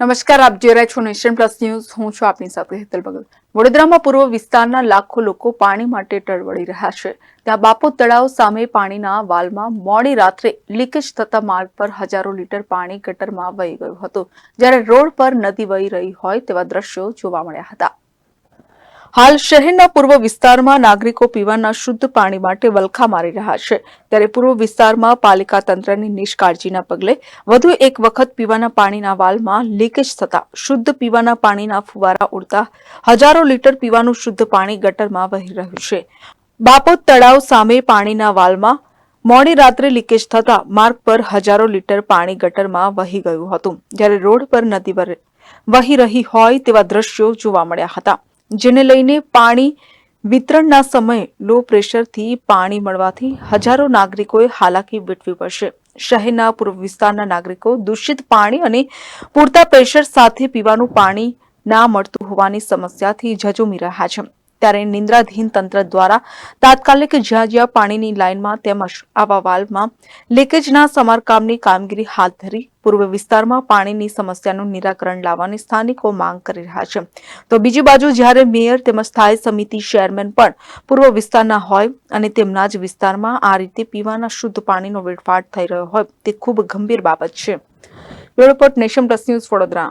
નમસ્કાર, આપ જોઈ રહ્યા છો નેશન પ્લસ ન્યૂઝ. હું છું આપની સાથે હેતલ ભગત વડોદરામાં પૂર્વ વિસ્તારના લાખો લોકો પાણી માટે ટળવળી રહ્યા છે. ત્યાં બાપો તળાવ સામે પાણીના વાલમાં મોડી રાત્રે લીકેજ થતા માર્ગ પર હજારો લીટર પાણી ગટરમાં વહી ગયું હતું. જ્યારે રોડ પર નદી વહી રહી હોય તેવા દ્રશ્યો જોવા મળ્યા હતા. હાલ શહેરના પૂર્વ વિસ્તારમાં નાગરિકો પીવાના શુદ્ધ પાણી માટે વલખા મારી રહ્યા છે. ત્યારે પૂર્વ વિસ્તારમાં પાલિકા તંત્રની નિષ્કાળજીના પગલે વધુ એક વખત પીવાના પાણીના વાલમાં લીકેજ થતા શુદ્ધ પીવાના પાણીના ફુવારા ઉડતા હજારો લીટર પીવાનું શુદ્ધ પાણી ગટરમાં વહી રહ્યું છે. બાપોદ તળાવ સામે પાણીના વાલમાં મોડી રાત્રે લીકેજ થતા માર્ગ પર હજારો લીટર પાણી ગટરમાં વહી ગયું હતું. જ્યારે રોડ પર નદી વહી રહી હોય તેવા દ્રશ્યો જોવા મળ્યા હતા. જેને લઈને પાણી વિતરણના સમયે લો પ્રેશરથી પાણી મળવાથી હજારો નાગરિકોએ હાલાકી વેઠવી પડશે. શહેરના પૂર્વ વિસ્તારના નાગરિકો દૂષિત પાણી અને પૂરતા પ્રેશર સાથે પીવાનું પાણી ના મળતું હોવાની સમસ્યાથી ઝઝુમી રહ્યા છે. ત્યારે નિંદ્રાધીન તંત્ર દ્વારા તાત્કાલિક જ્યાં જ્યાં પાણીની લાઇનમાં તેમજ આવા વાલ્વમાં લીકેજના સમારકામની કામગીરી હાથ ધરી પૂર્વ વિસ્તારમાં પાણીની સમસ્યાનું નિરાકરણ લાવવાની સ્થાનિકો માંગ કરી રહ્યા છે. તો બીજી બાજુ જ્યારે મેયર તેમજ સ્થાયી સમિતિ ચેરમેન પણ પૂર્વ વિસ્તારના હોય અને તેમના જ વિસ્તારમાં આ રીતે પીવાના શુદ્ધ પાણીનો વેડફાટ થઈ રહ્યો હોય, તે ખૂબ ગંભીર બાબત છે. Bureau nation plus news Vadodara.